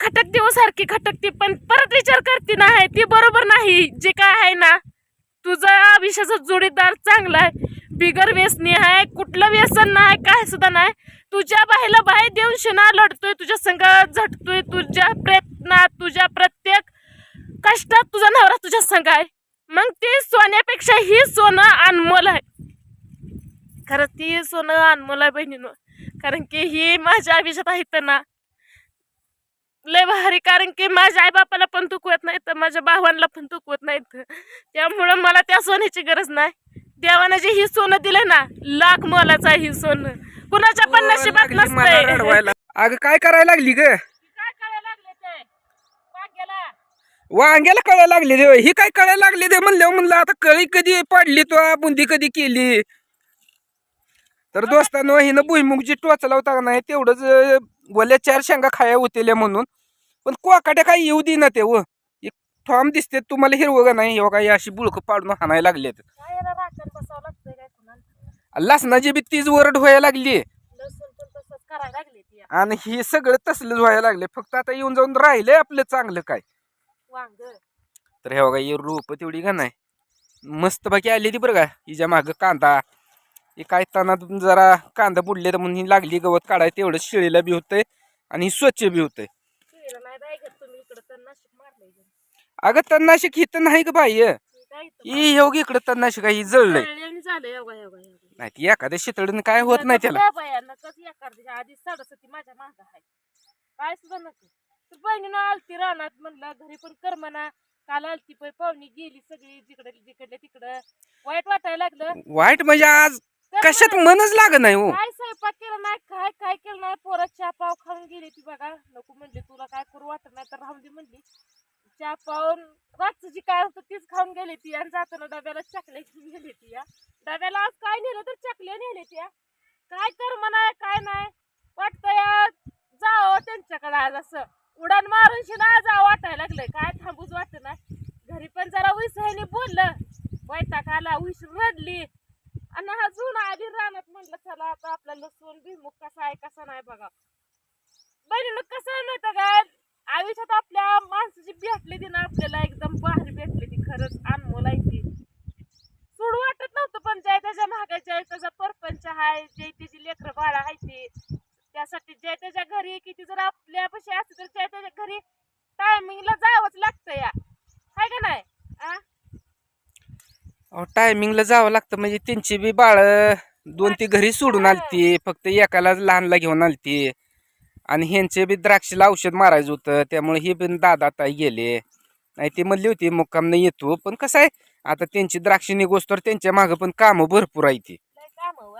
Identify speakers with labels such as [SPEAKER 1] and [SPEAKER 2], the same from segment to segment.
[SPEAKER 1] खटकते हो सारखी खटकते पण परत विचार करते आहे ती बरोबर नाही. जे काय आहे ना तुझा आयुष्याचा जोडीदार चांगला आहे बिगर व्यसनी आहे कुठलं व्यसन नाही काय सुद्धा नाही. तुझ्या बाईला बाहेर देऊन शिना लढतोय तुझ्या संग झटतोय तुझ्या प्रयत्नात तुझ्या प्रत्येक कष्टात तुझा नवरा तुझ्या संग आहे. मग ती सोन्यापेक्षा ही सोनं अनमोल आहे. खरंच ती सोनं अनमोल आहे बहिणीनं. कारण की ही माझ्या आयुष्यात आहे त्यांना ना लय भारी. कारण की माझ्या आई बापाला पण चुकवत नाही तर माझ्या भावांना पण चुकवत नाहीत त्यामुळं मला त्या सोन्याची गरज नाही. देवानं जे ही सोनं दिलंय ना लाख मोलाचं आहे ही सोनं. कुणाच्या पण नशिबात नसतंय.
[SPEAKER 2] रडवायला. अगं काय करायला लागली ग?
[SPEAKER 1] काय कळायला लागले ते? वांग्याला.
[SPEAKER 2] वांग्याला कळायला लागली रे ही काय कळायला लागली ते म्हणलं म्हणलं आता कळी कधी पाडली तो बुंदी कधी केली? तर दोस्तानो हिनं भुईमुग जी टोचला होता का नाही तेवढंच अं, वल्या चार शेंगा खाया होतेल्या म्हणून. पण कोकाट्या काय येऊ दे ना ते व. एक ठॉम दिसते तुम्हाला हिरवं का नाही? हो काही अशी बुळक पाडून हाणायला लागलेत.
[SPEAKER 1] कुणाला?
[SPEAKER 2] लसणाची बी तीच वरड व्हायला लागली.
[SPEAKER 1] लागले
[SPEAKER 2] आणि हे सगळं तसलंच व्हायला लागले. फक्त आता येऊन जाऊन राहिलंय आपलं चांगलं काय. तर हे बघा ही रोप तेवढी का नाही? मस्त बाकी आली ती बरं का हिच्या मागं कांदा. हे काय तानात जरा कांदा बुडले तर म्हणून ही लागली गवत काढाय तेवढं शिळीला बी होतंय आणि स्वच्छ बी होतंय
[SPEAKER 1] शिळीला नाही जाय का तुम्ही इकडं तर नाशिक मारलंय जण.
[SPEAKER 2] अगं तन्नाशिक ही तर नाही का बाई ही. योग इकडं तन्नाशिक ही जळलंय. नाही ती एखाद्या शितळीनं काय होत नाही त्याला.
[SPEAKER 1] आधी सडसती माझ्या माग आहे. काय सुद्धा नको. तर बहिणीनं आलती रानात म्हणलं घरी पण करमना काल आलती पण पाहुणी गेली सगळी जिकडे जिकडे तिकडं. वाईट वाटायला लागलं.
[SPEAKER 2] वाईट म्हणजे आज कशात
[SPEAKER 1] म्हणा,
[SPEAKER 2] मनच लाग नाही हो.
[SPEAKER 1] काय स्वयंपाक केला नाही काय काय केलं नाही. पोरं चहा पाव खाऊन गेली ती बघा. नको म्हणली तुला काय करू वाटत नाही तर राहून दे म्हणली. चहा पाहून रातचं जी काय होतं तीच खाऊन गेली ती आणि जाताना डब्याला चकले घेऊन गेली ती या डब्याला आज काय नेलं तर चकले नेले त्या. काय कर म्हणाय काय नाही. वाटतं या जावं त्यांच्याकडे आज असं. उडान मारून शिना जावं वाटायला लागलंय. काय थांबूच वाटत नाही. घरी पण जरा उईसह्याने बोललं. वैताग आला उश रडली आणि हा अजून आधी रानात म्हणलं चला आता आपला लसूण भिमुख कसा आहे कसा नाही बघा. बहिणीनं कसं नाही तर काय आयुष्यात आपल्या माणसाची भेटली ती ना आपल्याला एकदम भारी भेटली ती खरंच अनमोल आहे ती. सोडू वाटत नव्हतं पण जय त्याच्या महागाच्या आहे त्याचा परपंच आहे जे त्याची लेकरं बाळा आहे ते. त्यासाठी जय त्याच्या घरी किती जर आपल्यापाशी असते तर जय त्याच्या घरी टायमिंगला जावंच लागतं या. हाय का नाही? आ?
[SPEAKER 2] टायमिंगला जावं लागतं म्हणजे त्यांची बी बाळ दोन ती घरी सोडून आलती फक्त एकाला लहानला घेऊन आलती. आणि ह्यांचे बी द्राक्षीला औषध मारायचं होतं त्यामुळे हे पण दादा ताई गेले. नाही ती म्हणली होती मुक्काम येतो. पण कसं आहे आता त्यांची द्राक्षी निघोस तर त्यांच्या मागं पण कामं भरपूर आहे ती.
[SPEAKER 1] हो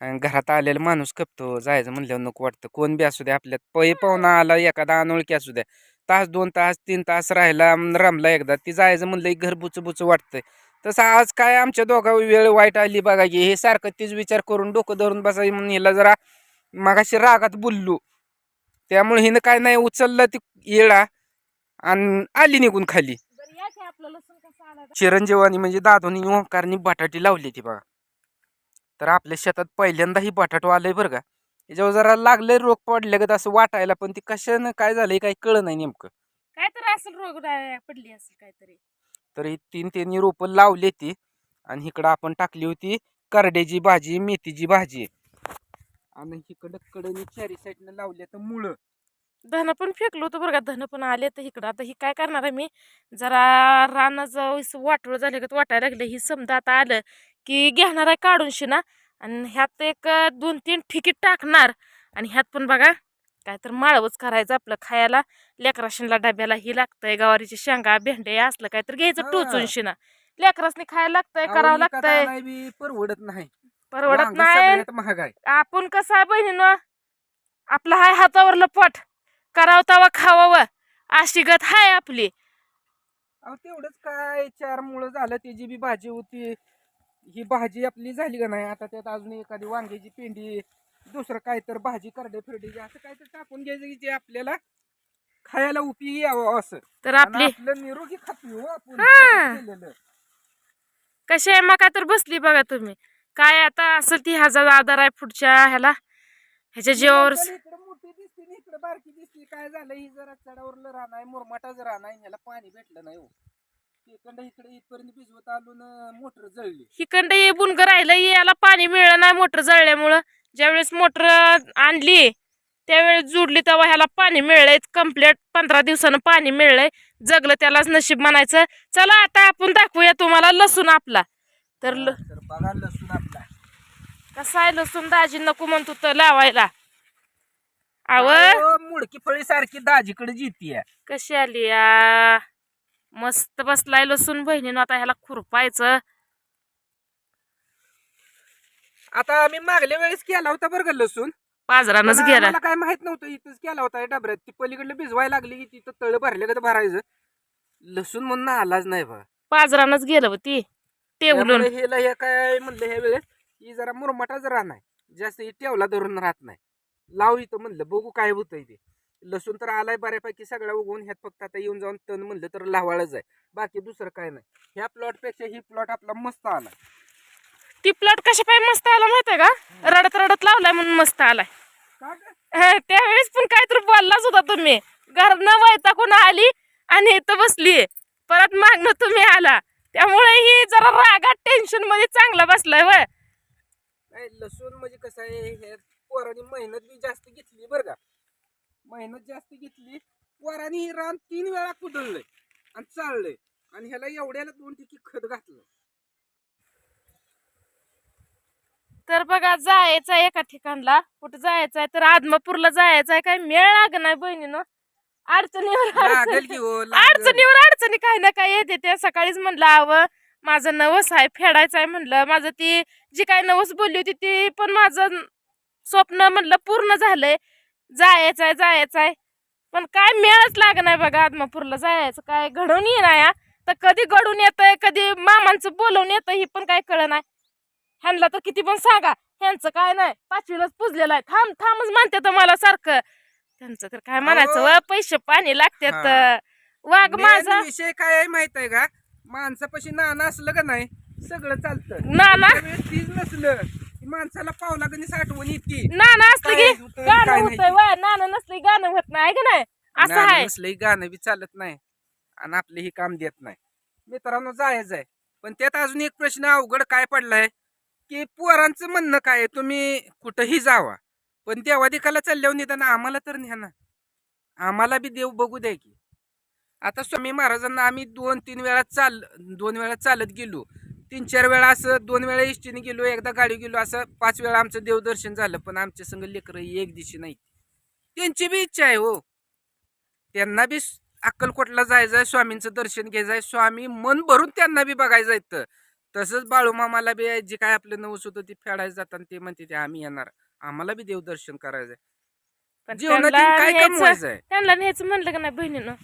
[SPEAKER 2] आणि घरात आलेला माणूस कपतो जायचं म्हणल्यावर नको वाटतं. कोण बी असू द्या आपल्यात पै पाहुणा आला एखादा अनोळखी असू द्या तास दोन तास तीन तास राहिला रमला एकदा. ती जायचं म्हणलं घर बुच बुच वाटतंय. तसं आज काय आमच्या दोघा वेळ वाईट आली बघा की हे सारखं तीच विचार करून डोकं धरून बसायचं म्हणून हिला जरा मागाशी रागात बोललो. त्यामुळे हिनं काय नाही उचललं ती येळा आणि आली निघून खाली. चिरंजीवानी म्हणजे दादोनी ओंकारनी बटाटी लावली ती बघा. तर आपल्या शेतात पहिल्यांदा ही बटाटो आलंय बरं का. याच्यावर जरा लागलंय रोग पडले का असं वाटायला पण ती कशानं काय झालंय काही कळ नाही नेमकं.
[SPEAKER 1] काय तर असेल रोग पडली असेल काहीतरी.
[SPEAKER 2] तर ही तीन त्यांनी रोपं लावली ती आणि इकडं आपण टाकली होती करड्याची भाजी मेथीची भाजी. आणि इकडं कडनी चारी साईडनं लावली तर मुळं.
[SPEAKER 1] धन पण फेकलो होतं बरं का धन पण आले तर इकडं आता ही काय करणार आहे मी? जरा रानाचं वाटोळ झाले का वाटायला लागलं. ही समजा आता आलं की घेणार आहे काढून शिना. आणि ह्यात एक दोन तीन ठिकीट टाकणार. आणि ह्यात पण बघा काय तर माळवच करायचं आपलं खायला. लेकराशीनला डब्याला ही लागतंय गवारीची शेंगा भेंडे असलं काय तर घ्यायचं. टोचून शिना. लेकरासनी खायला लागतंय करावं लागतंय.
[SPEAKER 2] परवडत नाही.
[SPEAKER 1] परवडत
[SPEAKER 2] वांग
[SPEAKER 1] नाही.
[SPEAKER 2] सगळ्यात महाग आहे.
[SPEAKER 1] आपण कसं आहे बहिणीनं? आपलं हाय हातावरलं पोट. करावं तवा खावावं. अशी गत हाय आपली.
[SPEAKER 2] अहो तेवढंच काय चार मुळं झालं त्याची बी भाजी होती. ही भाजी आपली झाली का नाही? आता त्यात अजून एखादी वांग्याची पेंडी दुसरं काय तर भाजी करडे फिरडीची असं काय तर टाकून घ्यायचं की जे आपल्याला खायला उपयोगी यावं असं.
[SPEAKER 1] तर
[SPEAKER 2] आणि
[SPEAKER 1] आपली
[SPEAKER 2] आपलं निरोगी खातो हो आपण.
[SPEAKER 1] हा.
[SPEAKER 2] केलेलं.
[SPEAKER 1] कशी आहे? मका तर बसली बघा तुम्ही. काय आता असेल ती हजार आधार आहे पुढच्या ह्याला. ह्याच्या जीवावर
[SPEAKER 2] इकडं मोठी दिसते आणि इकडं काय झालं? ही जरा चढावरलं रान आहे मुरमाटाचं रान आहे ह्याला पाणी भेटलं नाही हो. इकडं इकडे इथपर्यंत भिजवत आलो ना मोटर जळली.
[SPEAKER 1] हिकंड ये बुनग राहिलं याला पाणी मिळलं नाही मोटर जळल्यामुळं. ज्यावेळेस मोटर आणली त्यावेळेस जोडली तेव्हा ह्याला पाणी मिळलंय. कंप्लीट पंधरा दिवसानं पाणी मिळलंय. जगलं त्यालाच नशीब म्हणायचं. चला आता आपण दाखवूया तुम्हाला लसूण आपला. तर ल-
[SPEAKER 2] तर बघा लसूण आपला.
[SPEAKER 1] कसा आहे लसूण? दाजी नको म्हणतो तर लावायला. आव?
[SPEAKER 2] अहो, मुडकी फळी सारखी दाजीकडे जितीय.
[SPEAKER 1] कशी आली या? मस्त बसलाय लसूण बहिणीनं आता ह्याला खुरपायचं.
[SPEAKER 2] आता आम्ही मागल्या वेळेस केला होता बरं का लसूण.
[SPEAKER 1] बाजारानच
[SPEAKER 2] पण
[SPEAKER 1] गेला.
[SPEAKER 2] आम्हाला काय माहीत नव्हतं इथंच केला होता या डबऱ्यात. ती पलीकडलं भिजवायला लागली की तिथं तळ भरले का भरायचं. लसूण म्हणून आलाच नाही बा
[SPEAKER 1] बाजारानच गेलं होती टेवलून
[SPEAKER 2] त्यामुळे हे काय म्हणलं ह्या वेळेस ही जरा मुरमाटाच रान आहे जास्त ही टेवला धरून राहत नाही. लाव इथं म्हणलं बघू काय होतंय ते. लसूण तर आलाय बऱ्यापैकी सगळा उगवून ह्यात फक्त आता येऊन जाऊन तण म्हणलं तर लावाळच आहे. बाकी दुसरं काय नाही. ह्या प्लॉटपेक्षा ही प्लॉट आपला मस्त आला
[SPEAKER 1] ती प्लॉट कशा पाहिजे? मस्त आला माहितीये का? रडत रडत लावलाय म्हणून मस्त आलाय.
[SPEAKER 2] का ग?
[SPEAKER 1] हा, त्यावेळेस पण काहीतरी बोललाच होता तुम्ही. घरनं वैतागून आली आणि इथं बसली परत मागणं तुम्ही आला. त्यामुळे ही जरा रागात टेन्शनमध्ये चांगला बसलाय
[SPEAKER 2] नाही लसूण म्हणजे कसं आहे हे पोरांनी मेहनत बी जास्त घेतली बरं का. मेहनत जास्त घेतली पोरांनी ही रान तीन वेळा कुदळलंय आणि चाललंय. आणि ह्याला एवढ्याला दोन ठिकी खत घातलं.
[SPEAKER 1] तर बघा जायचं आहे एका ठिकाणला. कुठं जायचं आहे तर आदमापूरला जायचं आहे काय? मेळ लाग नाही बहिणीनं. अडचणीवर
[SPEAKER 2] लागल
[SPEAKER 1] अडचणी.
[SPEAKER 2] हो लागल.
[SPEAKER 1] अडचणीवर अडचणी काही ना काही येते. ते सकाळीच म्हणलं आवं माझं नवस आहे फेडायचं आहे म्हणलं. माझं ती जी काय नवस बोलली होती ती पण माझं स्वप्न म्हणलं पूर्ण झालंय. जायचं आहे जायचं आहे. पण काय मेळच लाग नाही बघा आदमापूरला. जायचं काय घडून येणार तर कधी घडून येतंय कधी मामांचं बोलवून येतं ही पण काय कळ नाही. ह्यांना तर किती पण सांगा. ह्यांचं काय नाही. पाचवीलाच पुजलेलं आहे. थांब थांबच म्हणते तर मला सारखं. त्यांचं तर काय म्हणायचं व पैसे पाणी लागतात. वाघ माझा.
[SPEAKER 2] विषय काय आहे माहीत आहे का? माणसापाशी नाणं असलं का नाही सगळं चालतं.
[SPEAKER 1] नाना
[SPEAKER 2] तीच नसलं माणसाला पावला कधी साठवण येते.
[SPEAKER 1] नाना असलं की गाणं होतंय. वा नाना नसलं गाणं होत नाही का नाही? असं आहे.
[SPEAKER 2] नसलंही गाणं बी चालत नाही आणि आपले ही काम देत नाही. मित्रांनो जायचं आहे. पण त्यात अजून एक प्रश्न अवघड काय पडलाय की पोरांचं म्हणणं काय तुम्ही कुठंही जावा. पण देवा अधिकाला चालल्यावर निदान आम्हाला तर न्या ना. आम्हाला बी देव बघू द्या की. आता स्वामी महाराजांना आम्ही दोन तीन वेळा चाल दोन वेळा चालत गेलो. तीन चार वेळा असं दोन वेळा एसटीने गेलो एकदा गाडी गेलो असं पाच वेळा आमचं देवदर्शन झालं पण आमच्या संग लेकरं एक दिवशी नाही त्यांची बी इच्छा आहे हो. त्यांना बी अक्कलकोटला जायचं आहे स्वामींचं दर्शन घ्यायचं आहे स्वामी मन भरून त्यांना बी बघायचं आहे तर. तसंच बाळूमामाला बी आहे, जे काय आपलं नवस होतं ते फेडायचं जाताना ते म्हणते ते आम्ही येणार. आम्हाला बी देवदर्शन करायचं आहे
[SPEAKER 1] पण
[SPEAKER 2] जीवनात
[SPEAKER 1] त्यांना
[SPEAKER 2] काय
[SPEAKER 1] त्यांना न्यायचं म्हणलं का नाही बहिणीनं?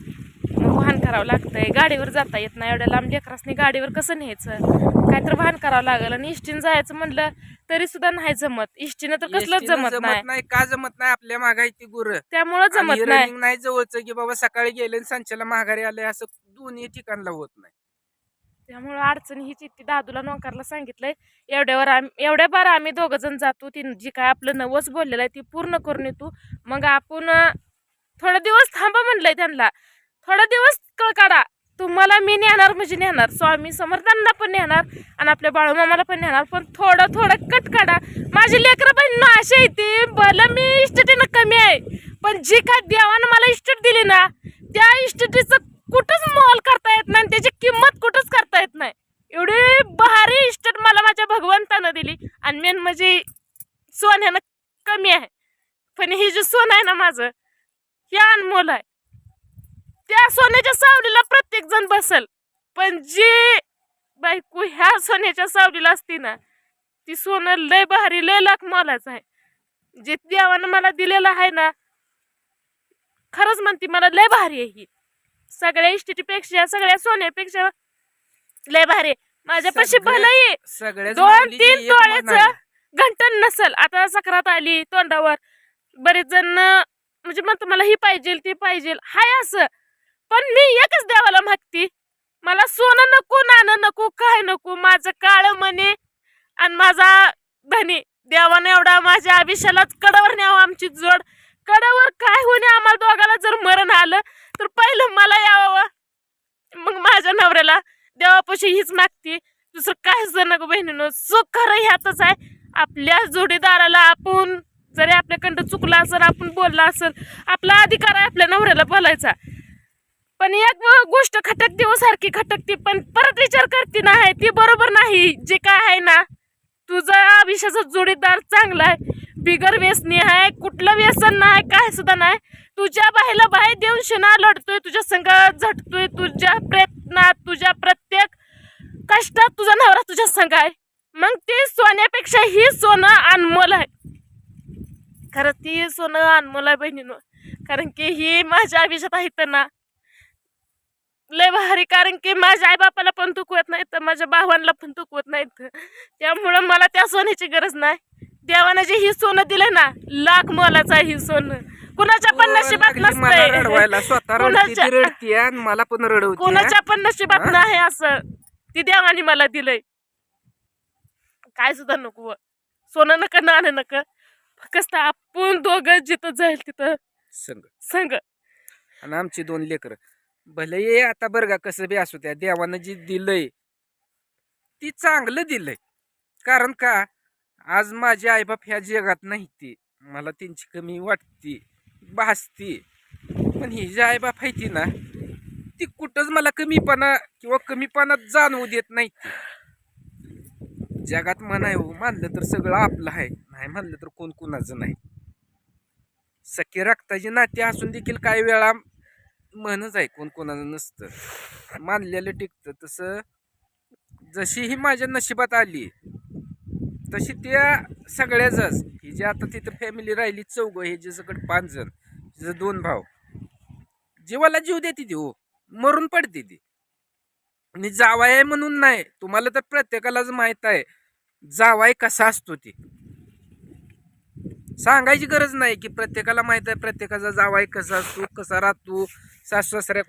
[SPEAKER 1] मग वाहन करावं लागतंय गाडीवर जाता येत नाही एवढ्या लांब लेकरासनी गाडीवर कसं न्यायचं? काय तर वाहन करावं लागेल आणि इष्टीन जायचं म्हणलं तरी सुद्धा नाही जमत. इष्टीनं तर कसलंच जमत नाही.
[SPEAKER 2] नाही का जमत नाही? आपल्या मागाय ती गुर.
[SPEAKER 1] त्यामुळं जमत नाही
[SPEAKER 2] जवळचं की बाबा सकाळी गेले आणि संचाला माघारी आले असं दोन्ही ठिकाणला होत नाही.
[SPEAKER 1] त्यामुळं अडचण हीच इतकी दादूला नोकरला सांगितलंय एवढ्यावर आम्ही एवढ्या बार आम्ही दोघं जण जातो ती जी काय आपलं नवस बोललेलं आहे ती पूर्ण करून येतो. मग आपण थोडा दिवस थांबा म्हणलंय त्यांना. थोडा दिवस कळकाडा तुम्हाला मी नेणार म्हणजे नेणार. स्वामी समर्थांना पण नेणार आणि आपल्या बाळूमामाला पण नेणार. पण थोडं थोडं कट काढा. माझी लेकरं बहीण अशी आहे ती भलं मी इस्टेटीनं कमी आहे. पण जी काय देवानं मला इस्टेट दिली ना त्या इस्टेटीचं कुठंच मोल करता येत नाही आणि त्याची किंमत कुठंच करता येत नाही. एवढी भारी इस्टेट मला माझ्या भगवंतानं दिली आणि मेन म्हणजे सोन्यानं कमी आहे. पण हे जे सोनं आहे ना माझं हे अनमोल आहे. त्या सोन्याच्या सावलीला प्रत्येक जण बसल पण जी बायको ह्या सोन्याच्या सावलीला असती ना ती सोनं लय भारी लय लाख मोलाचं आहे. जे देवानं मला दिलेलं आहे ना खरंच म्हणते मला लय भारी आहे ही. सगळ्या इस्टेटीपेक्षा सगळ्या सोन्यापेक्षा लय भारी. माझ्यापाशी
[SPEAKER 2] सगळ्या-
[SPEAKER 1] भलं आहे.
[SPEAKER 2] सगळ्याच
[SPEAKER 1] दोन तीन. तोळ्याचं घंटन नसल. आता सक्रात आली तोंडावर. बरेच जण म्हणजे म्हणतो मला ही पाहिजे ती पाहिजे हाय असं. पण मी एकच देवाला मागती. मला सोनं नको नाणं नको काय नको. माझं काळ मने आणि माझा धनी. देवाने एवढा माझ्या आयुष्यालाच कडावर न्यावं आमची जोड. कडावर काय होणे आम्हाला दोघाला आयुष्य हीच मागते दुसरं काहीच जर नको बहिणीनं सुख खरं ह्यातच आहे. आपल्या जोडीदाराला आपण जरी आपल्याकडं चुकला असेल आपण बोलला असेल आपला अधिकार आहे आपल्या नवऱ्याला बोलायचा. पण एक गोष्ट खटकते व सारखी खटकते पण परत विचार करते आहे ती बरोबर नाही. जे काय आहे ना तुझा अभिषेचा जोडीदार चांगला आहे. बिगर व्यसनी आहे कुठलं व्यसन नाही काय सुद्धा नाही. तुझ्या बाहेला बाहेर देऊन शेणा लढतोय तुझ्या संग झटतोय तुझ्या प्रयत्नात तुझ्या प्रत्येक कष्टात तुझा नवरा तुझ्या संग आहे. मग ते सोन्यापेक्षा ही सोनं अनमोल आहे. खरं ती सोनं अनमोल आहे बहिणीनं. कारण की ही माझ्या आयुष्यात आहे तर ना. लय भारी कारण की माझ्या आई बापाला पण चुकवत नाही तर माझ्या भावांना पण चुकवत नाहीत त्यामुळं मला त्या सोन्याची गरज नाही. देवानं जे ही सोनं दिलं ना लाख मोलाचं आहे ही सोनं. कुणाच्या पण नशिबात नसतंय.
[SPEAKER 2] रडवायला. स्वतः रडती
[SPEAKER 1] कोणाच्या-
[SPEAKER 2] मला पण रडवते
[SPEAKER 1] कोणाच्या पण नशिबात
[SPEAKER 2] हा?
[SPEAKER 1] नाही असं. ती देवाने मला दिलंय. काय सुद्धा नको व. सोनं नका नाणं नका. फक्त आपण दोघं जिथं जाईल तिथं
[SPEAKER 2] संग.
[SPEAKER 1] संग.
[SPEAKER 2] आणि आमची दोन लेकर. भले ये आता बरं का कसं बी असू त्या देवानं जी दिलंय ती चांगलं दिलंय. कारण का आज माझे आईबाप ह्या जगात नाही ते मला त्यांची कमी वाटते भासती. पण ही जी आईबाप आहे ती ना ती कुठंच मला कमीपणा किंवा कमीपणात जाणवू देत नाही. जगात म्हणाय हो मानलं तर सगळं आपलं आहे नाही मानलं तर कोण कुणाचं नाही. सखी रक्ताची नाती असून देखील काही वेळा म्हणच आहे कोण कोणाचं नसतं. मानलेलं टिकतं. तसं जशी ही माझ्या नशिबात आली तशी त्या सगळ्याच ही जी आता तिथं फॅमिली राहिली चौघ हे जे सगळं पाच जण तिचं दोन भाव जीवाला जीव देते ती हो. मरून पडते ती. आणि जावाय म्हणून नाही तुम्हाला तर प्रत्येकालाच माहीत आहे जावाय कसा असतो ती. सांगायची गरज नाही की प्रत्येकाला माहीत आहे प्रत्येकाचा जावाय कसा असतो कसा राहतो सासू सासऱ्या